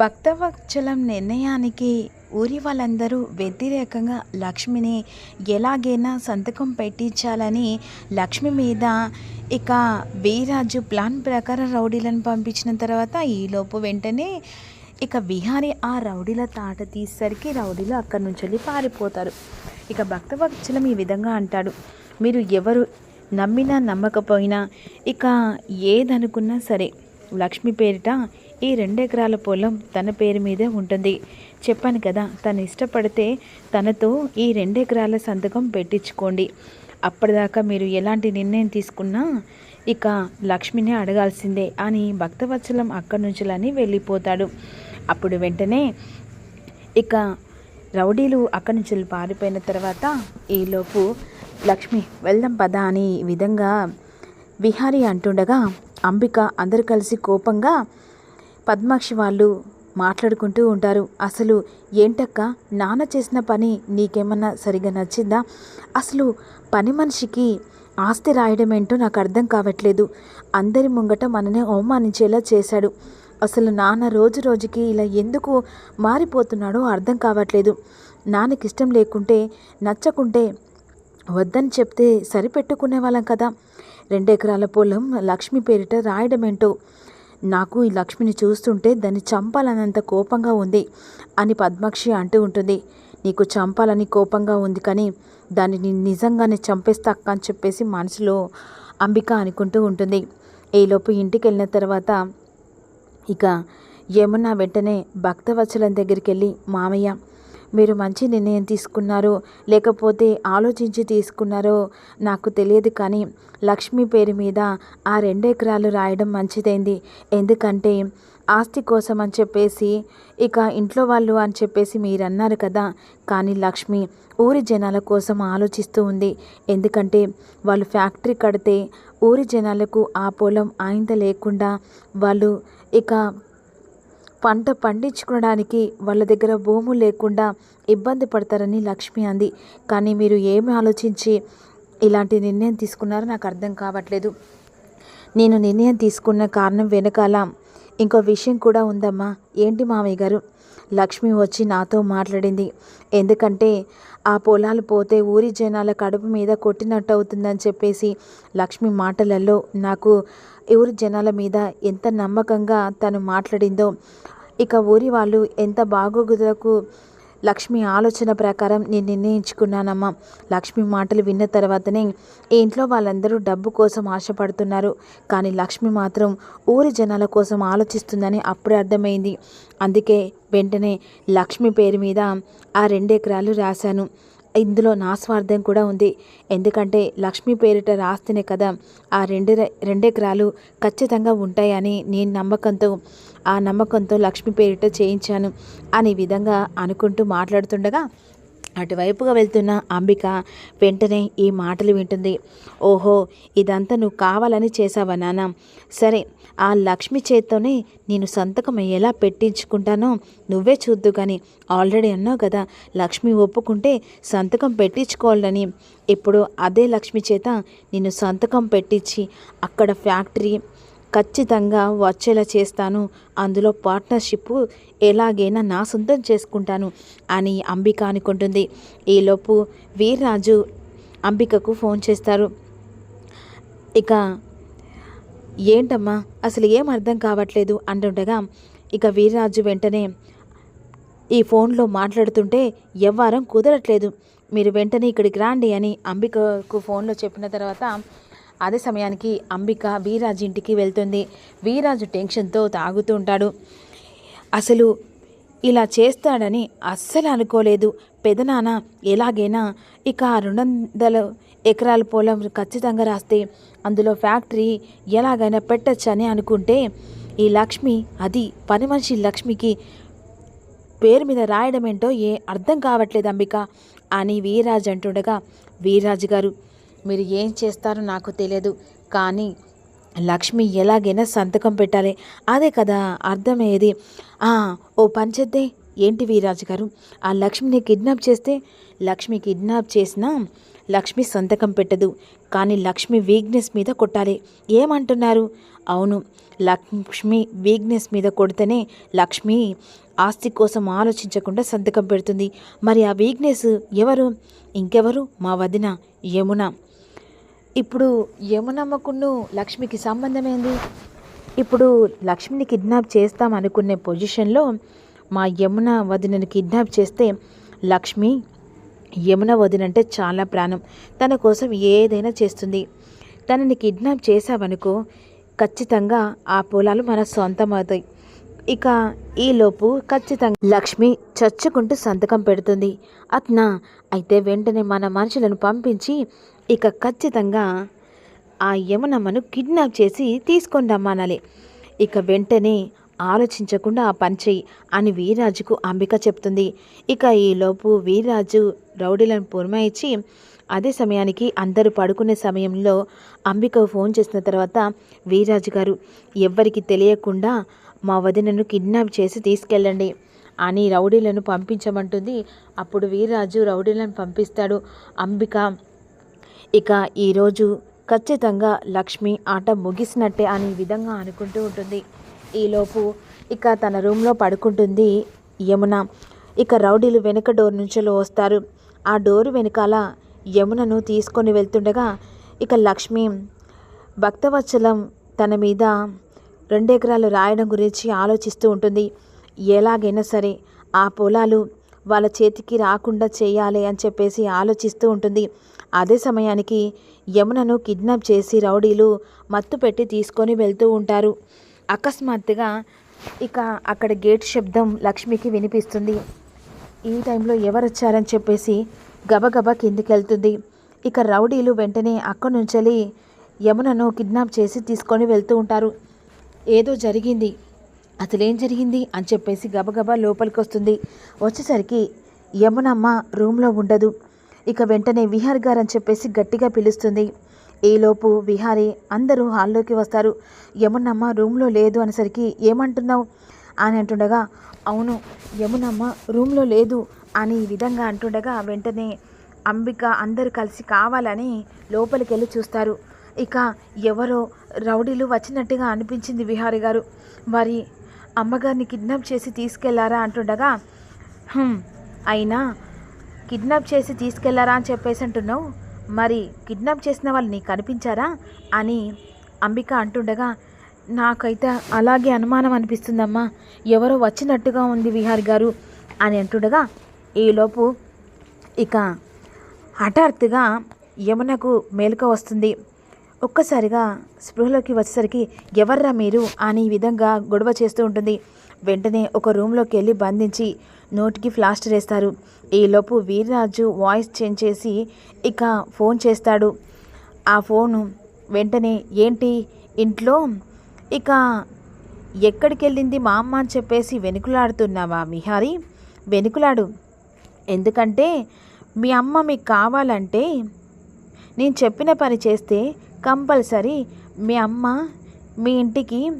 భక్తవత్సలం నిర్ణయానికి ఊరి వాళ్ళందరూ వ్యతిరేకంగా లక్ష్మిని ఎలాగైనా సంతకం పెట్టించాలని లక్ష్మి మీద ఇక వీరాజు ప్లాన్ ప్రకారం రౌడీలను పంపించిన తర్వాత ఈలోపు వెంటనే ఇక విహారి ఆ రౌడీల తాట తీసేసరికి రౌడీలు అక్కడి నుంచి వెళ్ళి పారిపోతారు. ఇక భక్తవత్సలం ఈ విధంగా అంటాడు మీరు ఎవరు నమ్మినా నమ్మకపోయినా ఇక ఏదనుకున్నా సరే లక్ష్మి పేరిట ఈ రెండెకరాల పొలం తన పేరు మీదే ఉంటుంది. చెప్పాను కదా తను ఇష్టపడితే తనతో ఈ రెండెకరాల సంతకం పెట్టించుకోండి. అప్పటిదాకా మీరు ఎలాంటి నిర్ణయం తీసుకున్నా ఇక లక్ష్మిని అడగాల్సిందే అని భక్తవత్సలం అక్కడి నుంచులని వెళ్ళిపోతాడు. అప్పుడు వెంటనే ఇక రౌడీలు అక్కడి నుంచి పారిపోయిన తర్వాత ఈలోపు లక్ష్మి వెళ్దాం పదా అని విధంగా విహారి అంటుండగా అంబిక అందరు కలిసి కోపంగా పద్మాక్షి వాళ్ళు మాట్లాడుకుంటూ ఉంటారు. అసలు ఏంటక్క? నాన్న చేసిన పని నీకేమన్నా సరిగా నచ్చిందా? అసలు పని మనిషికి ఆస్తి రాయడం ఏంటో నాకు అర్థం కావట్లేదు. అందరి ముంగట మననే అవమానించేలా చేశాడు. అసలు నాన్న రోజు రోజుకి ఇలా ఎందుకు మారిపోతున్నాడో అర్థం కావట్లేదు. నాన్నకి ఇష్టం లేకుంటే నచ్చకుంటే వద్దని చెప్తే సరిపెట్టుకునే వాళ్ళం కదా. రెండెకరాల పొలం లక్ష్మి పేరిట రాయడమేంటో నాకు ఈ లక్ష్మిని చూస్తుంటే దాన్ని చంపాలన్నంత కోపంగా ఉంది అని పద్మాక్షి అంటూ ఉంటుంది. నీకు చంపాలని కోపంగా ఉంది కానీ దాన్ని నిజంగానే చంపేస్తా అక్క అని చెప్పేసి మనసులో అంబిక అనుకుంటూ ఉంటుంది. ఈలోపు ఇంటికి వెళ్ళిన తర్వాత ఇక యమున వెంటనే భక్తవత్సలం దగ్గరికి వెళ్ళి మామయ్య మీరు మంచి నిర్ణయం తీసుకున్నారో లేకపోతే ఆలోచించి తీసుకున్నారో నాకు తెలియదు కానీ లక్ష్మి పేరు మీద ఆ రెండెకరాలు రాయడం మంచిదైంది. ఎందుకంటే ఆస్తి కోసం అని చెప్పేసి ఇక ఇంట్లో వాళ్ళు అని చెప్పేసి మీరు అన్నారు కదా. కానీ లక్ష్మి ఊరి జనాల కోసం ఆలోచిస్తూ ఉంది. ఎందుకంటే వాళ్ళు ఫ్యాక్టరీ కడితే ఊరి జనాలకు ఆ పొలం ఆయింత లేకుండా వాళ్ళు ఇక పంట పండించుకోవడానికి వాళ్ళ దగ్గర భూములు లేకుండా ఇబ్బంది పడతారని లక్ష్మి అంది. కానీ మీరు ఏమి ఆలోచించి ఇలాంటి నిర్ణయం తీసుకున్నారో నాకు అర్థం కావట్లేదు. నేను నిర్ణయం తీసుకున్న కారణం వెనకాల ఇంకో విషయం కూడా ఉందమ్మా. ఏంటి మామయ్య గారు? లక్ష్మి వచ్చి నాతో మాట్లాడింది. ఎందుకంటే ఆ పొలాలు పోతే ఊరి జనాల కడుపు మీద కొట్టినట్టు అవుతుందని చెప్పేసి లక్ష్మి మాటలలో నాకు ఊరి జనాల మీద ఎంత నమ్మకంగా తను మాట్లాడిందో ఇక ఊరి వాళ్ళు ఎంత బాగోగులకు లక్ష్మి ఆలోచన ప్రకారం నేను నిర్ణయించుకున్నానమ్మా. లక్ష్మి మాటలు విన్న తర్వాతనే ఈ ఇంట్లో వాళ్ళందరూ డబ్బు కోసం ఆశపడుతున్నారు. కానీ లక్ష్మి మాత్రం ఊరి జనాల కోసం ఆలోచిస్తుందని అప్పుడే అర్థమైంది. అందుకే వెంటనే లక్ష్మి పేరు మీద ఆ రెండెకరాలు రాశాను. ఇందులో నా స్వార్థం కూడా ఉంది. ఎందుకంటే లక్ష్మి పేరిట రాస్తేనే కదా ఆ రెండు రెండెకరాలు ఖచ్చితంగా ఉంటాయని నేను నమ్మకంతో ఆ నమ్మకంతో లక్ష్మి పేరిట చేయించాను అనే విధంగా అనుకుంటూ మాట్లాడుతుండగా అటువైపుగా వెళ్తున్న అంబిక వెంటనే ఈ మాటలు వింటుంది. ఓహో ఇదంతా నువ్వు కావాలని చేసావా నాన్న సరే ఆ లక్ష్మి చేత్తోనే నేను సంతకం ఎలా పెట్టించుకుంటానో నువ్వే చూద్దు కానీ ఆల్రెడీ అన్నావు కదా లక్ష్మి ఒప్పుకుంటే సంతకం పెట్టించుకోవాలని. ఇప్పుడు అదే లక్ష్మి చేత నేను సంతకం పెట్టించి అక్కడ ఫ్యాక్టరీ ఖచ్చితంగా వచ్చేలా చేస్తాను. అందులో పార్ట్నర్షిప్ ఎలాగైనా నా సొంతం చేసుకుంటాను అని అంబిక అనుకుంటుంది. ఈలోపు వీర్రాజు అంబికకు ఫోన్ చేస్తారు. ఇక ఏంటమ్మా అసలు ఏం అర్థం కావట్లేదు అంటుండగా ఇక వీర్రాజు వెంటనే ఈ ఫోన్లో మాట్లాడుతుంటే ఎవ్వరం కుదరట్లేదు. మీరు వెంటనే ఇక్కడికి రాండి అని అంబికకు ఫోన్లో చెప్పిన తర్వాత అదే సమయానికి అంబిక వీరాజు ఇంటికి వెళ్తుంది. వీరాజు టెన్షన్తో తాగుతూ ఉంటాడు. అసలు ఇలా చేస్తాడని అస్సలు అనుకోలేదు. పెదనాన్న ఎలాగైనా ఇక ఆ రెండు వందల ఎకరాల పొలం ఖచ్చితంగా రాస్తే అందులో ఫ్యాక్టరీ ఎలాగైనా పెట్టచ్చని అనుకుంటే ఈ లక్ష్మి అది పని మనిషి లక్ష్మికి పేరు మీద రాయడం ఏంటో ఏ అర్థం కావట్లేదు అంబిక అని వీరాజ్ అంటుండగా వీరాజు గారు మీరు ఏం చేస్తారో నాకు తెలియదు. కానీ లక్ష్మి ఎలాగైనా సంతకం పెట్టాలి. అదే కదా అర్థమయ్యేది. ఓ పని చేద్దే. ఏంటి వీరాజు గారు? ఆ లక్ష్మిని కిడ్నాప్ చేస్తే లక్ష్మి కిడ్నాప్ చేసినా లక్ష్మి సంతకం పెట్టదు. కానీ లక్ష్మి వీక్నెస్ మీద కొట్టాలి. ఏమంటున్నారు? అవును లక్ష్మి వీక్నెస్ మీద కొడితేనే లక్ష్మి ఆస్తి కోసం ఆలోచించకుండా సంతకం పెడుతుంది. మరి ఆ వీక్నెస్ ఎవరు? ఇంకెవరు? మా వదిన యమున. ఇప్పుడు యమునమ్మకును లక్ష్మికి సంబంధం ఏంది ఇప్పుడు లక్ష్మిని కిడ్నాప్ చేస్తాం అనుకునే పొజిషన్లో మా యమున వదినని కిడ్నాప్ చేస్తే లక్ష్మి యమున వదినంటే చాలా ప్రాణం. తన కోసం ఏదైనా చేస్తుంది. తనని కిడ్నాప్ చేసామనుకో ఖచ్చితంగా ఆ పొలాలు మన సొంతం అవుతాయి ఇక ఈలోపు ఖచ్చితంగా లక్ష్మి చచ్చుకుంటూ సంతకం పెడుతుంది. అట్నా అయితే వెంటనే మన మనుషులను పంపించి ఇక ఖచ్చితంగా ఆ యమునమ్మను కిడ్నాప్ చేసి తీసుకొని రమ్మనాలి. ఇక వెంటనే ఆలోచించకుండా ఆ పని చెయ్యి అని వీరాజుకు అంబిక చెప్తుంది. ఇక ఈలోపు వీరరాజు రౌడీలను పురమాయించి అదే సమయానికి అందరూ పడుకునే సమయంలో అంబిక ఫోన్ చేసిన తర్వాత వీరాజు గారు ఎవ్వరికి తెలియకుండా మా వదినను కిడ్నాప్ చేసి తీసుకెళ్ళండి అని రౌడీలను పంపించమంటుంది. అప్పుడు వీర్రాజు రౌడీలను పంపిస్తాడు. అంబిక ఇక ఈరోజు ఖచ్చితంగా లక్ష్మి ఆట ముగిసినట్టే అని విధంగా అనుకుంటూ ఉంటుంది. ఈలోపు ఇక తన రూమ్లో పడుకుంటుంది యమున. ఇక రౌడీలు వెనుక డోర్ నుంచి వస్తారు. ఆ డోరు వెనకాల యమునను తీసుకొని వెళ్తుండగా ఇక లక్ష్మి భక్తవత్సలం తన మీద రెండెకరాలు రాయడం గురించి ఆలోచిస్తూ ఉంటుంది. ఎలాగైనా సరే ఆ పొలాలు వాళ్ళ చేతికి రాకుండా చేయాలి అని చెప్పేసి ఆలోచిస్తూ ఉంటుంది. అదే సమయానికి యమునను కిడ్నాప్ చేసి రౌడీలు మత్తు పెట్టి తీసుకొని వెళ్తూ ఉంటారు. అకస్మాత్తుగా ఇక అక్కడ గేట్ శబ్దం లక్ష్మికి వినిపిస్తుంది. ఈ టైంలో ఎవరు వచ్చారని చెప్పేసి గబగబా కిందికెళ్తుంది. ఇక రౌడీలు వెంటనే అక్కడి నుంచి యమునను కిడ్నాప్ చేసి తీసుకొని వెళ్తూ ఉంటారు. ఏదో జరిగింది. అసలేం జరిగింది అని చెప్పేసి గబగబా లోపలికి వస్తుంది వచ్చేసరికి యమునమ్మ రూమ్లో ఉండదు. ఇక వెంటనే విహార్ గారు అని చెప్పేసి గట్టిగా పిలుస్తుంది. ఈలోపు విహారీ అందరూ హాల్లోకి వస్తారు. యమునమ్మ రూమ్లో లేదు అనేసరికి ఏమంటున్నావు? అని అంటుండగా అవును యమునమ్మ రూమ్లో లేదు అని ఈ విధంగా అంటుండగా వెంటనే అంబిక అందరూ కలిసి కావాలని లోపలికి వెళ్ళి చూస్తారు. ఇక ఎవరో రౌడీలు వచ్చినట్టుగా అనిపించింది విహారి గారు. మరి అమ్మగారిని కిడ్నాప్ చేసి తీసుకెళ్ళారా అంటుండగా అయినా కిడ్నాప్ చేసి తీసుకెళ్ళారా అని చెప్పేసి అంటున్నావు? మరి కిడ్నాప్ చేసిన వాళ్ళు నీకు కనిపించారా అని అంబిక అంటుండగా నాకైతే అలాగే అనుమానం అనిపిస్తుందమ్మా. ఎవరో వచ్చినట్టుగా ఉంది విహారి గారు. అని అంటుండగా ఈలోపు ఇక హఠాత్తుగా యమునకు మేలుక వస్తుంది. ఒక్కసారిగా స్పృహలోకి వచ్చేసరికి ఎవర్రా మీరు అని ఈ విధంగా గొడవ చేస్తూ ఉంటుంది. వెంటనే ఒక రూమ్లోకి వెళ్ళి బంధించి నోటికి ప్లాస్టర్ వేస్తారు. ఈలోపు వీర్రాజు వాయిస్ చేంజ్ చేసి ఇక ఫోన్ చేస్తాడు. ఆ ఫోను వెంటనే ఏంటి? ఇంట్లో? ఇక ఎక్కడికి వెళ్ళింది మా అమ్మ అని చెప్పేసి వెనుకులాడుతున్నావా మిహారి వెనుకులాడు. ఎందుకంటే మీ అమ్మ మీకు కావాలంటే నేను చెప్పిన పని చేస్తే కంపల్సరీ మీ అమ్మ మీ ఇంటికి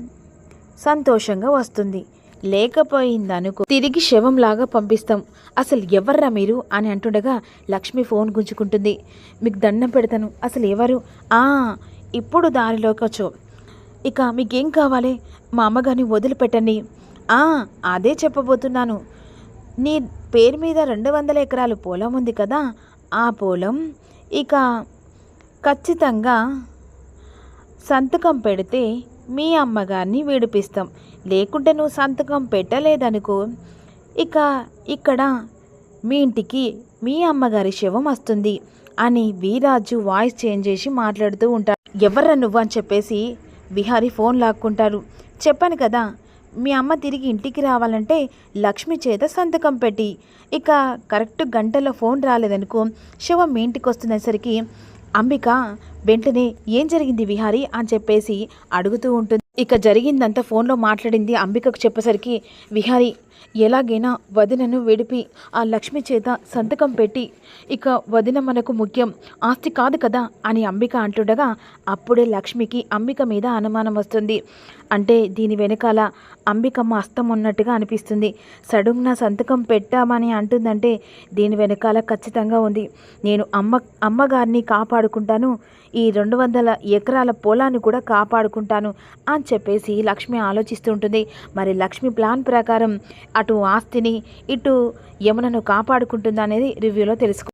సంతోషంగా వస్తుంది. లేకపోయిందనుకో తిరిగి శవంలాగా పంపిస్తాం. అసలు ఎవర్రా మీరు? అని అంటుండగా లక్ష్మి ఫోన్ గుంజుకుంటుంది. మీకు దండం పెడతాను. అసలు ఎవరు? ఆ ఇప్పుడు దారిలోకి వచ్చో. ఇక మీకేం కావాలి? మా అమ్మగారిని వదిలిపెట్టండి. ఆ అదే చెప్పబోతున్నాను. నీ పేరు మీద రెండు వందల ఎకరాలు పొలం ఉంది కదా? ఆ పొలం ఇక ఖచ్చితంగా సంతకం పెడితే మీ అమ్మగారిని విడిపిస్తాం. లేకుంటే నువ్వు సంతకం పెట్టలేదనుకో. ఇక ఇక్కడ మీ ఇంటికి మీ అమ్మగారి శవం వస్తుంది అని వీరాజు వాయిస్ చేంజ్ చేసి మాట్లాడుతూ ఉంటాడు. ఎవర్రా నువ్వు అని చెప్పేసి విహారి ఫోన్ లాక్కుంటారు. చెప్పాను కదా మీ అమ్మ తిరిగి ఇంటికి రావాలంటే లక్ష్మి చేత సంతకం పెట్టి. ఇక కరెక్ట్ గంటలో ఫోన్ రాలేదనుకో శవం మీ ఇంటికి వస్తున్నసరికి అంబిక వెంటనే ఏం జరిగింది విహారి అని చెప్పేసి అడుగుతూ ఉంటుంది. ఇక జరిగిందంతా ఫోన్లో మాట్లాడింది అంబికకు చెప్పేసరికి విహారి ఎలాగైనా వదినను విడిపి ఆ లక్ష్మి చేత సంతకం పెట్టి ఇక వదిన మనకు ముఖ్యం ఆస్తి కాదు కదా అని అంబిక అంటుండగా అప్పుడే లక్ష్మికి అంబిక మీద అనుమానం వస్తుంది. అంటే దీని వెనకాల అంబికమ్మ అస్తం ఉన్నట్టుగా అనిపిస్తుంది. సడుగ్న సంతకం పెట్టామని అంటుందంటే దీని వెనకాల ఖచ్చితంగా ఉంది. నేను అమ్మ అమ్మగారిని కాపాడుకుంటాను. ఈ రెండు వందల ఎకరాల పొలాన్ని కూడా కాపాడుకుంటాను. అని చెప్పేసి లక్ష్మి ఆలోచిస్తుంటుంది మరి లక్ష్మి ప్లాన్ ప్రకారం అటు ఆస్తిని ఇటు యమునను కాపాడుకుంటుందనేది రివ్యూలో తెలుసుకుంటుంది